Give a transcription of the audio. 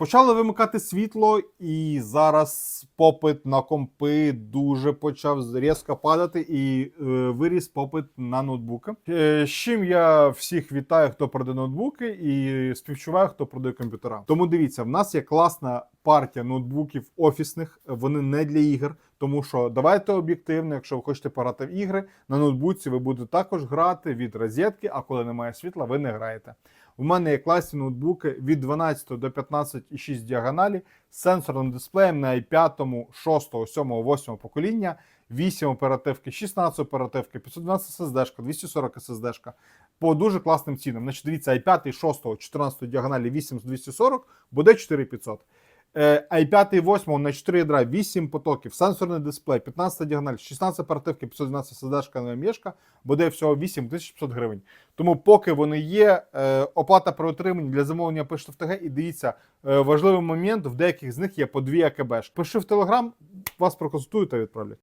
Почали вимикати світло, і зараз попит на компи дуже почав різко падати, і е, виріс попит на ноутбуки. Е, з чим я всіх вітаю, хто продає ноутбуки, і співчуваю, хто продає комп'ютера. Тому дивіться, в нас є класна партія ноутбуків офісних, вони не для ігор. Тому що давайте об'єктивно, якщо ви хочете пограти в ігри, на ноутбуці ви будете також грати від розетки, а коли немає світла, ви не граєте. У мене є класні ноутбуки від 12 до 15,6 діагоналі з сенсорним дисплеєм на i5, 6, 7, 8 покоління, 8 оперативки, 16 оперативки, 512 SSD, 240 SSD по дуже класним цінам. Значить, дивіться, i5 6, 14 діагоналі 8 з 240 буде 4500. Е, i5 8 на 4 ядра, 8 потоків, сенсорний дисплей, 15 діагональ, 16 оперативки, 512 SSD на мішка, буде всього 8500 гривень. Тому поки вони є, е, оплата при отриманні для замовлення пишете в ТГ і дивіться, е, важливий момент, в деяких з них є по 2 АКБ. Пиши в Телеграм, вас проконсультують та відправлять.